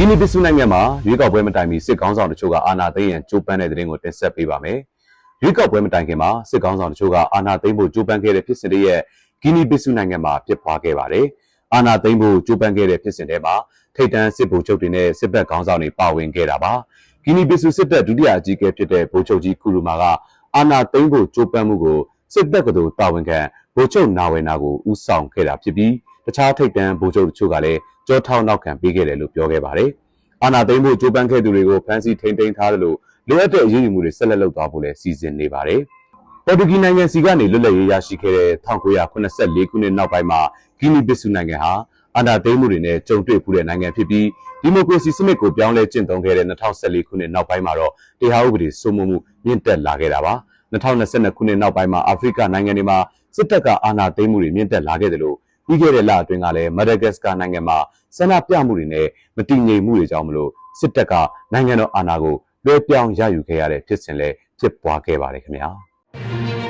ဂီနီဘစ်ဆူနိုင်ငံမှာရွေးကောက်ပွဲမတိုင်မီစစ်ကောင်းဆောင်တချို့ကအာဏာသိမ်းရန်ကြိုးပမ်းတဲ့တဲ့ရင်ကိုတင်ဆက်ပေးပါမယ်။ရွေးကောက်ပွဲမတိုင်ခင်မှာစစ်ကောင်းဆောင်တချို့ကအာဏာသိမ်းဖို့ကြိုးပမ်းခဲ့တဲ့ဖြစ်စဉ်တွေရဲ့ဂီနီဘစ်ဆူနိုင်ငံမှာဖြစ်ပွားခဲ့ပါတယ်။အာဏာသိမ်းဖို့ကြိုးပမ်းခဲ့တဲ့ဖြစ်စဉ်တွေမှာထိတ်တန်းစစ်ဗိုလ်ချုပ်တွေနဲ့စစ်ဘက်ခေါင်းဆောင်တွေပါဝင်ခဲ့တာပါ။ဂီနီဘစ်ဆူစစ်တပ်ဒုတိယအကြီးအကဲဖြစ်တဲ့ဗိုလ်ချုပ်ကြီးကူရူမာကအာဏာသိမ်းဖို့ကြိုးပမ်းမှုကိုစစ်တပ်ကတော်တာဝန်ခံဗိုလ်ချုပ်နာဝယ်နာကိုဥဆောင်ခဲ့တာဖြစ်ပြီး တခြားထိတ်တန်းဗိုလ်ချုပ်တချို့ကလည်းကြောထောက်နောက်ခံပေးခဲ့တယ်လို့ပြောခဲ့ပါတယ်။အာဏာသိမ်းဖို့ကြိုးပမ်းခဲ့သူတွေကိုဖမ်းဆီးထိန်းသိမ်းထားတယ်လို့လိုအပ်တဲ့အရေးယူမှုတွေဆက်လက်လုပ်သွားဖို့လည်းစီစဉ်နေပါတယ်။ပေါ်တူဂီနိုင်ငံစီကနေလွတ်လပ်ရေးရရှိခဲ့တဲ့1984ခုနှစ်နောက်ပိုင်းမှာဂီနီဘစ်ဆူနိုင်ငံဟာအာဏာသိမ်းမှုတွေနဲ့ကြုံတွေ့ဖူးတဲ့နိုင်ငံဖြစ်ပြီးဒီမိုကရေစီစနစ်ကိုပြောင်းလဲကျင့်သုံးခဲ့တဲ့2014ခုနှစ်နောက်ပိုင်းမှာတော့တရားဥပဒေစိုးမိုးမှုမြင့်တက်လာခဲ့တာပါ။2022ခုနှစ်နောက်ပိုင်းမှာအာဖရိကနိုင်ငံတွေမှာစစ်တပ်ကအာဏာသိမ်းမှုတွေမြင့်တက်လာခဲ့တယ်လို့ ပြီးခဲ့တဲ့လအတွင်းကလည်းမဒါဂတ်စကာနိုင်ငံမှာဆန္ဒပြမှုတွေနဲ့မတည်ငြိမ်မှုတွေကြောင့်မလို့စစ်တပ်ကနိုင်ငံတော်အာဏာကိုလွှဲပြောင်းရယူခဲ့ရတဲ့ဖြစ်စဉ်လည်းဖြစ်ပွားခဲ့ပါတယ်ခင်ဗျာ။